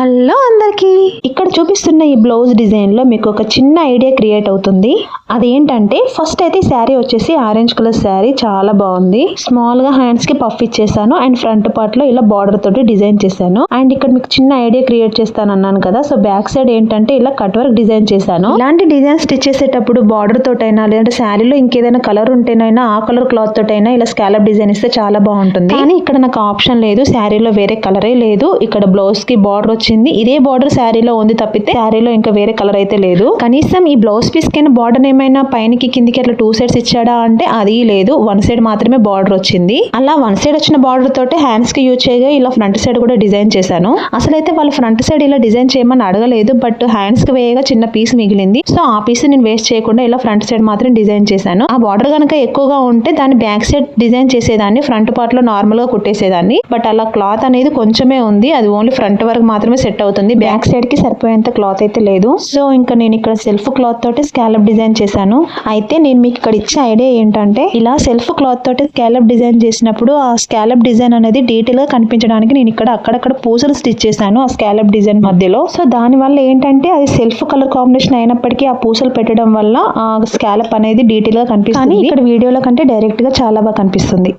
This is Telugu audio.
హలో అందరికి. ఇక్కడ చూపిస్తున్న ఈ బ్లౌజ్ డిజైన్లో మీకు ఒక చిన్న ఐడియా క్రియేట్ అవుతుంది. అదేంటంటే ఫస్ట్ అయితే శారీ వచ్చేసి ఆరెంజ్ కలర్ శారీ చాలా బాగుంది. స్మాల్గా హ్యాండ్స్కి పఫ్ ఇచ్చేసాను అండ్ ఫ్రంట్ పార్ట్లో ఇలా బార్డర్ తోటి డిజైన్ చేశాను. అండ్ ఇక్కడ మీకు చిన్న ఐడియా క్రియేట్ చేస్తాను అన్నాను కదా సో బ్యాక్ సైడ్ ఏంటంటే ఇలా కట్ వర్క్ డిజైన్ చేశాను. ఇలాంటి డిజైన్ స్టిచ్ చేసేటప్పుడు బార్డర్ తోటైనా లేదంటే శారీలో ఇంకేదైనా కలర్ ఉంటేనైనా ఆ కలర్ క్లాత్ తోటైనా ఇలా స్కాలప్ డిజైన్ ఇస్తే చాలా బాగుంటుంది. కానీ ఇక్కడ నాకు ఆప్షన్ లేదు శారీలో వేరే కలరే లేదు. ఇక్కడ బ్లౌజ్కి బార్డర్ వచ్చింది. ఇదే బార్డర్ శారీలో ఉంది తప్పితే శారీలో ఇంకా వేరే కలర్ అయితే లేదు. కనీసం ఈ బ్లౌజ్ పీస్ కైనా బార్డర్ ఏమైనా పైనకి కిందికి అట్లా టూ సైడ్స్ ఇచ్చాడా అంటే అది లేదు. వన్ సైడ్ మాత్రమే బార్డర్ వచ్చింది. అలా వన్ సైడ్ వచ్చిన బార్డర్ తోటి హ్యాండ్స్కి యూజ్ చేయగా ఇలా ఫ్రంట్ సైడ్ కూడా డిజైన్ చేశాను. అసలైతే వాళ్ళు ఫ్రంట్ సైడ్ ఇలా డిజైన్ చేయమని అడగలేదు. బట్ హ్యాండ్స్కి వేయగా చిన్న పీస్ మిగిలింది. సో ఆ పీస్ నేను వేస్ట్ చేయకుండా ఇలా ఫ్రంట్ సైడ్ మాత్రం డిజైన్ చేశాను. ఆ బార్డర్ కనుక ఎక్కువగా ఉంటే దాన్ని బ్యాక్ సైడ్ డిజైన్ చేసేదాన్ని ఫ్రంట్ పార్ట్లో నార్మల్గా కుట్టేసేదాన్ని. బట్ అలా క్లాత్ అనేది కొంచెమే ఉంది. అది ఓన్లీ ఫ్రంట్ వరకు మాత్రమే సెట్ అవుతుంది. బ్యాక్ సైడ్కి సరిపోయేంత క్లాత్ అయితే లేదు. సో ఇంకా నేను ఇక్కడ సెల్ఫ్ క్లాత్ తోటి స్కాలప్ డిజైన్ చేశాను. అయితే నేను మీకు ఇక్కడ ఇచ్చే ఐడియా ఏంటంటే ఇలా సెల్ఫ్ క్లాత్ తోటి స్కాలప్ డిజైన్ చేసినప్పుడు ఆ స్కాలప్ డిజైన్ అనేది డీటెయిల్గా కనిపించడానికి నేను ఇక్కడ అక్కడక్కడ పూసలు స్టిచ్ చేశాను ఆ స్కాలప్ డిజైన్ మధ్యలో. సో దాని వల్ల ఏంటంటే అది సెల్ఫ్ కలర్ కాంబినేషన్ అయినప్పటికీ ఆ పూసలు పెట్టడం వల్ల ఆ స్కాలప్ అనేది డీటెయిల్గా కనిపిస్తుంది. ఇక్కడ వీడియోలో కంటే డైరెక్ట్గా చాలా బాగా కనిపిస్తుంది.